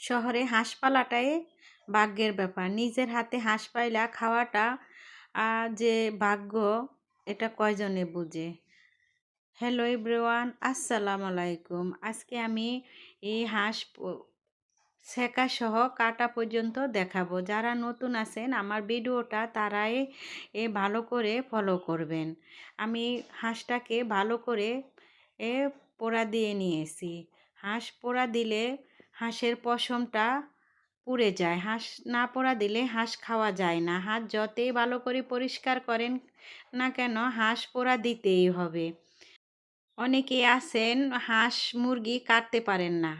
শহরে হাঁস পালাটাই ভাগ্যের ব্যাপার। নিজের হাতে হাঁস পাইলা খাওয়াটা যে ভাগ্য, এটা কয়জনে বুঝে? হ্যালো এভরিওয়ান আসসালামু আলাইকুম আজকে আমি এই হাঁস শেখা সহ কাটা পর্যন্ত দেখাবো। যারা নতুন আছেন, আমার ভিডিওটা তারাই এ ভালো করে ফলো করবেন। আমি হাঁসটাকে ভালো করে এ পোড়া দিয়ে নিয়েছি। হাঁস পোড়া দিলে হাঁসের পশমটা পুড়ে যায়। হাঁস না পোড়া দিলে হাঁস খাওয়া যায় না। হাঁস যতই ভালো করে পরিষ্কার করেন না কেন হাঁস পোড়া দিতেই হবে। অনেকে আছেন হাঁস মুরগি কাটতে পারেন না।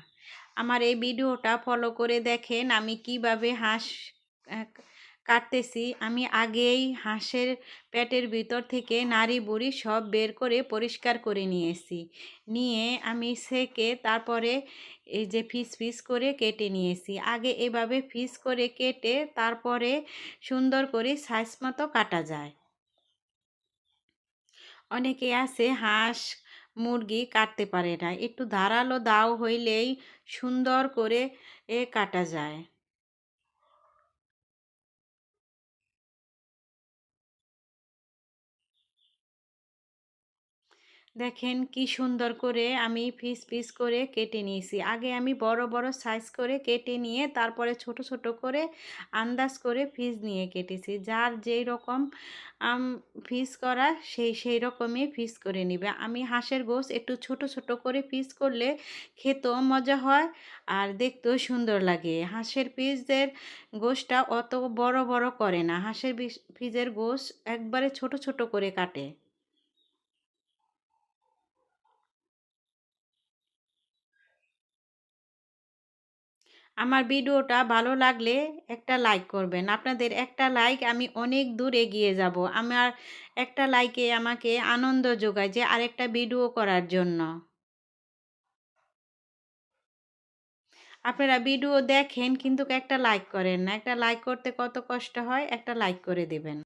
আমার এই ভিডিওটা ফলো করে দেখেন আমি কীভাবে হাঁস কাটতেছি। আমি আগেই হাঁসের পেটের ভিতর থেকে নাড়ি বুড়ি সব বের করে পরিষ্কার করে নিয়েছি। নিয়ে আমি সেকে তারপরে এই যে পিস পিস করে কেটে নিয়েছি। আগে এভাবে পিস করে কেটে তারপরে সুন্দর করে সাইজ মতো কাটা যায়। অনেকে আছে হাঁস, মুরগি কাটতে পারে না। একটু ধারালো দাও হইলেই সুন্দর করে এ কাটা যায়। দেখেন কি সুন্দর করে আমি পিস পিস করে কেটে নিয়েছি। আগে আমি বড় বড় সাইজ করে কেটে নিয়ে তারপরে ছোট ছোট করে আন্দাজ করে পিস নিয়ে কেটেছি। যার যেই রকম পিস করা সেই সেই রকমই পিস করে নিবে। আমি হাঁসের গোস একটু ছোট ছোট করে পিস করলে খেতেও মজা হয় আর দেখতেও সুন্দর লাগে। হাঁসের পিসের গোশটা অত বড় বড় করে না। হাঁসের পিসের গোশ একবারে ছোট ছোট করে কাটে। আমার ভিডিওটা ভালো লাগলে একটা লাইক করবেন। আপনাদের একটা লাইক আমি অনেক দূর এগিয়ে যাব। আমার একটা লাইকে আমাকে আনন্দ যোগায় যে আরেকটা ভিডিও করার জন্য। আপনারা ভিডিও দেখেন কিন্তু একটা লাইক করেন না। একটা লাইক করতে কত কষ্ট হয়? একটা লাইক করে দেবেন।